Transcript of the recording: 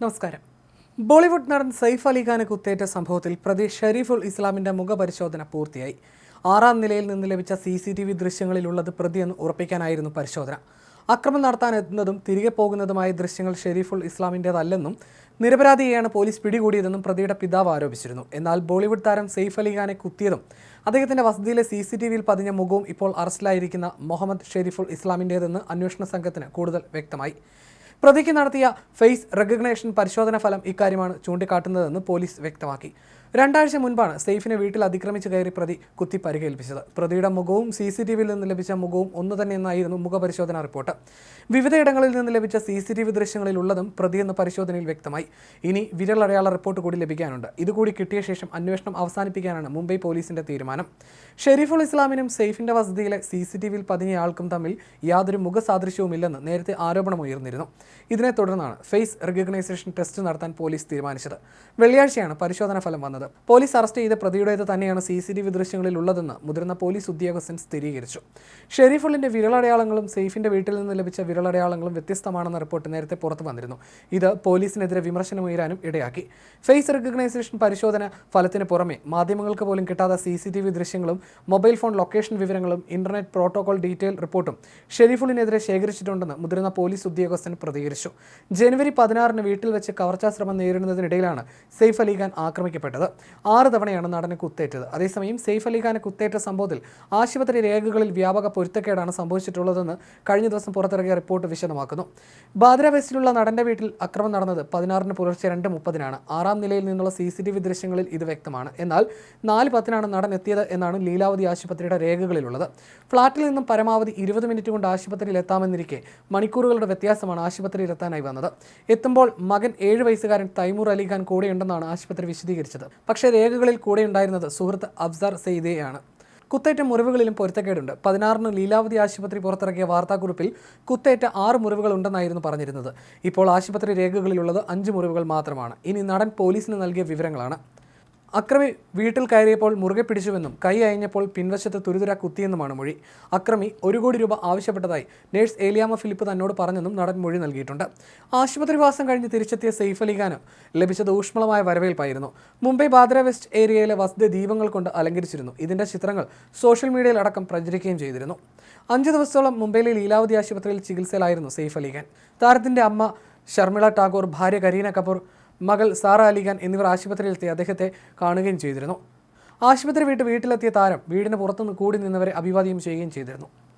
നമസ്കാരം. ബോളിവുഡ് നടൻ സൈഫ് അലി ഖാന് കുത്തേറ്റ സംഭവത്തിൽ പ്രതി ഷരീഫുൽ ഇസ്ലാമിന്റെ മുഖപരിശോധന പൂർത്തിയായി. ആറാം നിലയിൽ നിന്ന് ലഭിച്ച സി സി ടി വി ദൃശ്യങ്ങളിലുള്ളത് പ്രതിയെന്ന് ഉറപ്പിക്കാനായിരുന്നു പരിശോധന. അക്രമം നടത്താനെത്തുന്നതും തിരികെ പോകുന്നതുമായ ദൃശ്യങ്ങൾ ഷെരീഫുൽ ഇസ്ലാമിന്റെതല്ലെന്നും നിരപരാധിയെയാണ് പോലീസ് പിടികൂടിയതെന്നും പ്രതിയുടെ പിതാവ് ആരോപിച്ചിരുന്നു. എന്നാൽ ബോളിവുഡ് താരം സെയ്ഫ് അലിഖാനെ കുത്തിയതും അദ്ദേഹത്തിന്റെ വസതിയിലെ സി സി ടി വിയിൽ പതിഞ്ഞ മുഖവും ഇപ്പോൾ അറസ്റ്റിലായിരിക്കുന്ന മുഹമ്മദ് ഷെരീഫുൽ ഇസ്ലാമിന്റേതെന്ന് അന്വേഷണ സംഘത്തിന് കൂടുതൽ വ്യക്തമായി. പ്രതിക്ക് നടത്തിയ ഫേസ് റെക്കഗ്നേഷൻ പരിശോധന ഫലം ഇക്കാര്യമാണ് ചൂണ്ടിക്കാട്ടുന്നതെന്ന് പോലീസ് വ്യക്തമാക്കി. രണ്ടാഴ്ച മുൻപാണ് സെയ്ഫിനെ വീട്ടിൽ അതിക്രമിച്ച് കയറി പ്രതി കുത്തി പരിക്കേൽപ്പിച്ചത്. പ്രതിയുടെ മുഖവും സി സി ടി വിയിൽ നിന്ന് ലഭിച്ച മുഖവും ഒന്നു തന്നെയെന്നായിരുന്നു മുഖപരിശോധനാ റിപ്പോർട്ട്. വിവിധയിടങ്ങളിൽ നിന്ന് ലഭിച്ച സി സി ടി വി ദൃശ്യങ്ങളിൽ ഉള്ളതും പ്രതിയെന്ന് പരിശോധനയിൽ വ്യക്തമായി. ഇനി വിരലടയാള റിപ്പോർട്ട് കൂടി ലഭിക്കാനുണ്ട്. ഇതുകൂടി കിട്ടിയ ശേഷം അന്വേഷണം അവസാനിപ്പിക്കാനാണ് മുംബൈ പോലീസിന്റെ തീരുമാനം. ഷെരീഫുൾ ഇസ്ലാമിനും സെയ്ഫിന്റെ വസതിയിലെ സി സി ടി വിയിൽ പതിഞ്ഞയാൾക്കും തമ്മിൽ യാതൊരു മുഖസാദൃശ്യവുമില്ലെന്ന് നേരത്തെ ആരോപണമുയർന്നിരുന്നു. ഇതിനെ തുടർന്നാണ് ഫേസ് റെക്കഗ്നൈസേഷൻ ടെസ്റ്റ് നടത്താൻ പോലീസ് തീരുമാനിച്ചത്. വെള്ളിയാഴ്ചയാണ് പരിശോധനാ ഫലം വന്നത്. പോലീസ് അറസ്റ്റ് ചെയ്ത പ്രതിയുടേത് തന്നെയാണ് സി സി ടി വി ദൃശ്യങ്ങളിൽ ഉള്ളതെന്ന് മുതിർന്ന പോലീസ് ഉദ്യോഗസ്ഥൻ സ്ഥിരീകരിച്ചു. ഷെരീഫുള്ളിന്റെ വിരളടയാളങ്ങളും സെയ്ഫിന്റെ വീട്ടിൽ നിന്ന് ലഭിച്ച വിരളടയാളങ്ങളും വ്യത്യസ്തമാണെന്ന റിപ്പോർട്ട് നേരത്തെ പുറത്തു വന്നിരുന്നു. ഇത് പോലീസിനെതിരെ വിമർശനമുയരാനും ഇടയാക്കി. ഫേസ് റെക്കഗ്നൈസേഷൻ പരിശോധന ഫലത്തിന് പുറമെ മാധ്യമങ്ങൾക്ക് പോലും കിട്ടാത്ത സി സി ടി വി ദൃശ്യങ്ങളും മൊബൈൽ ഫോൺ ലൊക്കേഷൻ വിവരങ്ങളും ഇന്റർനെറ്റ് പ്രോട്ടോകോൾ ഡീറ്റെയിൽ റിപ്പോർട്ടും ഷെരീഫുള്ളിനെതിരെ ശേഖരിച്ചിട്ടുണ്ടെന്ന് മുതിർന്ന പോലീസ് ഉദ്യോഗസ്ഥൻ പ്രതികരിച്ചു. ജനുവരി പതിനാറിന് വീട്ടിൽ വെച്ച് കവർച്ചാ ശ്രമം നേരിടുന്നതിനിടയിലാണ് സെയ്ഫ് അലിഖാൻ ആക്രമിക്കപ്പെട്ടത്. ആറ് തവണയാണ് നടന് കുത്തേറ്റത്. അതേസമയം സെയ്ഫ് അലിഖാനെ കുത്തേറ്റ സംഭവത്തിൽ ആശുപത്രി രേഖകളിൽ വ്യാപക പൊരുത്തക്കേടാണ് സംഭവിച്ചിട്ടുള്ളതെന്ന് കഴിഞ്ഞ ദിവസം പുറത്തിറങ്ങിയ റിപ്പോർട്ട് വിശദമാക്കുന്നു. ബാദ്ര വെസ്റ്റിലുള്ള നടന്റെ വീട്ടിൽ അക്രമം നടന്നത് പതിനാറിന് പുലർച്ചെ രണ്ട് മുപ്പതിനാണ്. ആറാം നിലയിൽ നിന്നുള്ള സി സി ടി വി ദൃശ്യങ്ങളിൽ ഇത് വ്യക്തമാണ്. എന്നാൽ നാല് പത്തിനാണ് നടൻ എത്തിയത് എന്നാണ് ലീലാവതി ആശുപത്രിയുടെ രേഖകളിലുള്ളത്. ഫ്ളാറ്റിൽ നിന്നും പരമാവധി ഇരുപത് മിനിറ്റ് കൊണ്ട് ആശുപത്രിയിൽ എത്താമെന്നിരിക്കെ മണിക്കൂറുകളുടെ വ്യത്യാസമാണ് ആശുപത്രിയിൽ എത്താനായി വന്നത്. എത്തുമ്പോൾ മകൻ ഏഴ് വയസ്സുകാരൻ തൈമൂർ അലിഖാൻ കൂടെയുണ്ടെന്നാണ് ആശുപത്രി വിശദീകരിച്ചത്. പക്ഷേ രേഖകളിൽ കൂടെയുണ്ടായിരുന്നത് സുഹൃത്ത് അഫ്സാർ സെയ്ദേയാണ്. കുത്തേറ്റ മുറിവുകളിലും പൊരുത്തക്കേടുണ്ട്. പതിനാറിന് ലീലാവതി ആശുപത്രി പുറത്തിറക്കിയ വാർത്താക്കുറിപ്പിൽ കുത്തേറ്റ ആറ് മുറിവുകൾ ഉണ്ടെന്നായിരുന്നു പറഞ്ഞിരുന്നത്. ഇപ്പോൾ ആശുപത്രി രേഖകളിലുള്ളത് അഞ്ച് മുറിവുകൾ മാത്രമാണ്. ഇനി നടൻ പോലീസിന് നൽകിയ വിവരങ്ങളാണ്. അക്രമി വീട്ടിൽ കയറിയപ്പോൾ മുറുകെ പിടിച്ചുവെന്നും കൈ അയഞ്ഞപ്പോൾ പിൻവശത്ത് തുരുതുര കുത്തിയെന്നുമാണ് മൊഴി. അക്രമി ഒരു കോടി രൂപ ആവശ്യപ്പെട്ടതായി നേഴ്സ് ഏലിയാമ ഫിലിപ്പ് തന്നോട് പറഞ്ഞെന്നും നടൻ മൊഴി നൽകിയിട്ടുണ്ട്. ആശുപത്രിവാസം കഴിഞ്ഞ് തിരിച്ചെത്തിയ സെയ്ഫ് അലിഖാനും ഖാന് ലഭിച്ചത് ഊഷ്മളമായ വരവേൽപ്പായിരുന്നു. മുംബൈ ബാദ്ര വെസ്റ്റ് ഏരിയയിലെ വസതി ദീപങ്ങൾ കൊണ്ട് അലങ്കരിച്ചിരുന്നു. ഇതിന്റെ ചിത്രങ്ങൾ സോഷ്യൽ മീഡിയയിൽ അടക്കം പ്രചരിക്കുകയും ചെയ്തിരുന്നു. അഞ്ച് ദിവസത്തോളം മുംബൈയിലെ ലീലാവതി ആശുപത്രിയിൽ ചികിത്സയിലായിരുന്നു സെയ്ഫ് അലിഖാൻ താരത്തിന്റെ അമ്മ ഷർമിള ടാഗോർ ഭാര്യ കരീന കപൂർ മകൾ സാറ അലിഖാൻ എന്നിവർ ആശുപത്രിയിലെത്തി അദ്ദേഹത്തെ കാണുകയും ചെയ്തിരുന്നു. ആശുപത്രി വിട്ട് വീട്ടിലെത്തിയ താരം വീടിന് പുറത്തുനിന്ന് കൂടി നിന്നവരെ അഭിവാദ്യം ചെയ്യുകയും ചെയ്തിരുന്നു.